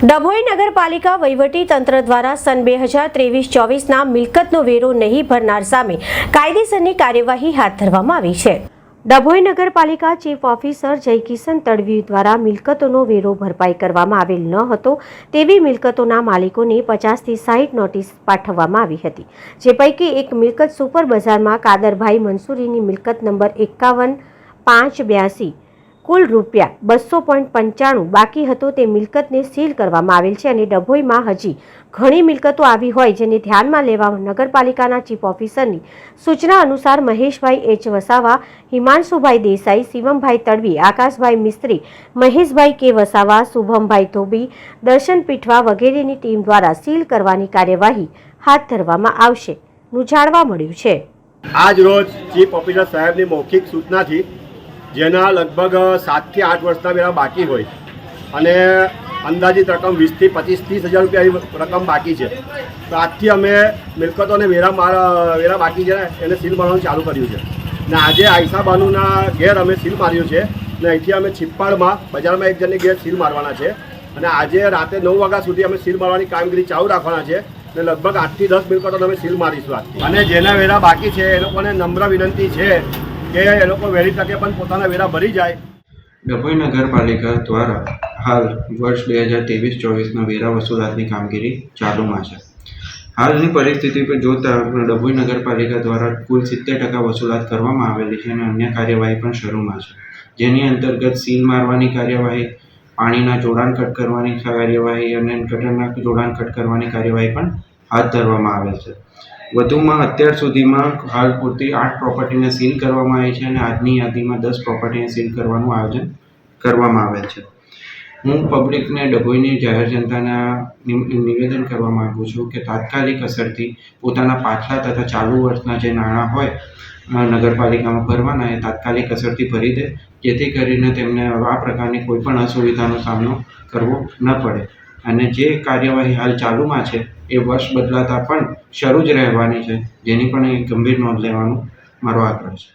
ડભોઈ નગરપાલિકા વહીવટી તંત્ર દ્વારા સન બે હજાર ત્રેવીસ ચોવીસના મિલકતનો વેરો નહીં ભરનાર સામે કાયદેસરની કાર્યવાહી હાથ ધરવામાં આવી છે. ડભોઈ નગરપાલિકા ચીફ ઓફિસર જયકિશન તડવી દ્વારા મિલકતોનો વેરો ભરપાઈ કરવામાં આવેલ ન હતો તેવી મિલકતોના માલિકોને પચાસથી સાહીઠ નોટિસ પાઠવવામાં આવી હતી, જે પૈકી એક મિલકત સુપર બજારમાં કાદરભાઈ મંસૂરીની મિલકત નંબર એકાવન પાંચ બ્યાસી કુલ રૂપિયા બસો પોઈન્ટ પંચાણું બાકી હતો તે મિલકતને સીલ કરવામાં આવેલ છે અને ડભોઈમાં હજી ઘણી મિલકતો આવી હોય જેને ધ્યાનમાં લેવા નગરપાલિકાના ચીફ ઓફિસરની સૂચના અનુસાર મહેશભાઈ એચ વસાવા, હિમાંશુભાઈ દેસાઈ, શિવમભાઈ તડવી, આકાશભાઈ મિસ્ત્રી, મહેશભાઈ કે વસાવા, શુભમભાઈ ધોબી, દર્શન પીઠવા વગેરેની ટીમ દ્વારા સીલ કરવાની કાર્યવાહી હાથ ધરવામાં આવશે. નું જાણવા મળ્યું છે. આજ રોજ ચીફ ઓફિસર સાહેબની મૌખિક સૂચનાથી જેના લગભગ સાતથી આઠ વર્ષના વેરા બાકી હોય. અને અંદાજિત રકમ વીસથી પચીસ, ત્રીસ હજાર રૂપિયા રકમ બાકી છે. તો આજથી અમે મિલકતોને વેરા વેરા બાકી છે એને સીલ મારવાનું ચાલુ કર્યું છે. ને આજે આયસા બાનુના ઘેર અમે સીલ માર્યું છે. ને અહીંથી અમે છિપ્પાડમાં, બજારમાં એક જણની ઘેર સીલ મારવાના છે. અને આજે રાતે નવ વાગ્યા સુધી અમે સીલ મારવાની કામગીરી ચાલુ રાખવાના છે. ને લગભગ આઠથી દસ મિલકતો અમે સીલ મારીશું આજથી. અને જેના વેરા બાકી છે એ લોકોને નમ્ર વિનંતી છે કે એ લોકો વહેલી તકે પણ પોતાના વેરા ભરી જાય. ડભોઈ નગરપાલિકા દ્વારા હાલ વર્ષ બે હજાર ત્રેવીસ ચોવીસના વેરા વસૂલાતની કામગીરી ચાલુમાં છે. હાલની પરિસ્થિતિ પર જોતા ડભોઈ નગરપાલિકા દ્વારા કુલ સિત્તેર ટકા વસૂલાત કરવામાં આવેલી છે અને અન્ય કાર્યવાહી પણ શરૂમાં છે. જેની અંતર્ગત સીલ મારવાની કાર્યવાહી, પાણીના જોડાણ કટ કરવાની કાર્યવાહી અને ગટરના જોડાણ કટ કરવાની કાર્યવાહી પણ હાથ ધરવામાં આવેલ છે. વધુમાં અત્યાર સુધીમાં હાલ પૂરતી આઠ પ્રોપર્ટીને સીલ કરવામાં આવી છે અને આજની યાદીમાં દસ પ્રોપર્ટીને સીલ કરવાનું આયોજન કરવામાં આવેલ છે. હું પબ્લિકને ડભોઈની જાહેર જનતાના નિવેદન કરવા માગું છું કે તાત્કાલિક અસરથી પોતાના પાછલા તથા ચાલુ વર્ષના જે નાણાં હોય નગરપાલિકામાં ભરવાના, એ તાત્કાલિક અસરથી ભરી દે, જેથી કરીને તેમને આ પ્રકારની કોઈ પણ અસુવિધાનો સામનો કરવો ન પડે. અને જે કાર્યવાહી હાલ ચાલુમાં છે, એ વર્ષ બદલાતા પણ શરૂ જ રહેવાની છે, જેની પણ એક ગંભીર નોંધ લેવાનું મારો આગ્રહ છે.